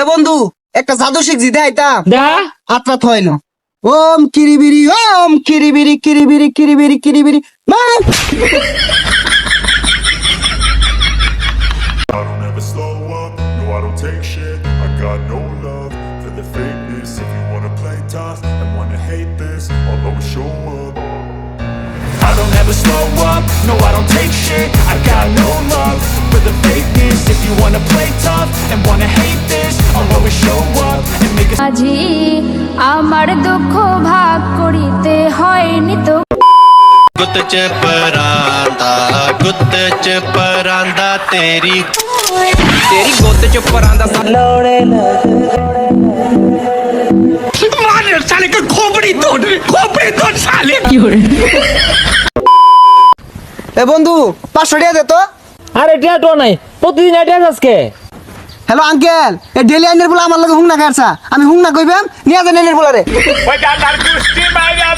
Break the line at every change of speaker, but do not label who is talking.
এ বন্ধু একটা জাদু শিখছি দেখাইতাম
দেখা
আত্রা থয় না ওম কিরিবিরি ওম কিরিবিরি কিরিবিরি কিরিবিরি কিরিবিরি মা
I don't ever slow up, no I don't take shit I got no love for the fakeness If you wanna play tough and wanna hate this I'll always show up I don't ever slow up, no I don't take shit I got no love for the fakeness If you wanna play tough and wanna hate this I'll always show up and make a
মাঝি আমার দুঃখ ভাগ করিতে হয়নি তো
ਗੁੱਤ ਚ ਪਰਾਂਦਾ ਗੁੱਤ ਚ ਪਰਾਂਦਾ ਤੇਰੀ
ਤੇਰੀ ਗੁੱਤ ਚ ਪਰਾਂ ਦਾ ਲੋੜੇ ਮਾਰੇ ਸਾਲੇ ਕੋ ਖੋਪੜੀ ਤੋੜ ਖੋਪੜੀ ਤੋੜ ਸਾਲੇ কি হরে
এ বন্ধু পাঁচশো টাকা দে তো
আরে টিয়াটো নাই প্রতিদিন এটা আজকে।
হ্যালো আঙ্কেল এ ডেলি আইনের বলে আমার লগে হুং না খাইছা আমি হুং না কইবাম নিয়া যান আইনের বলে রে
ওই দাদার কুস্তি মাইরা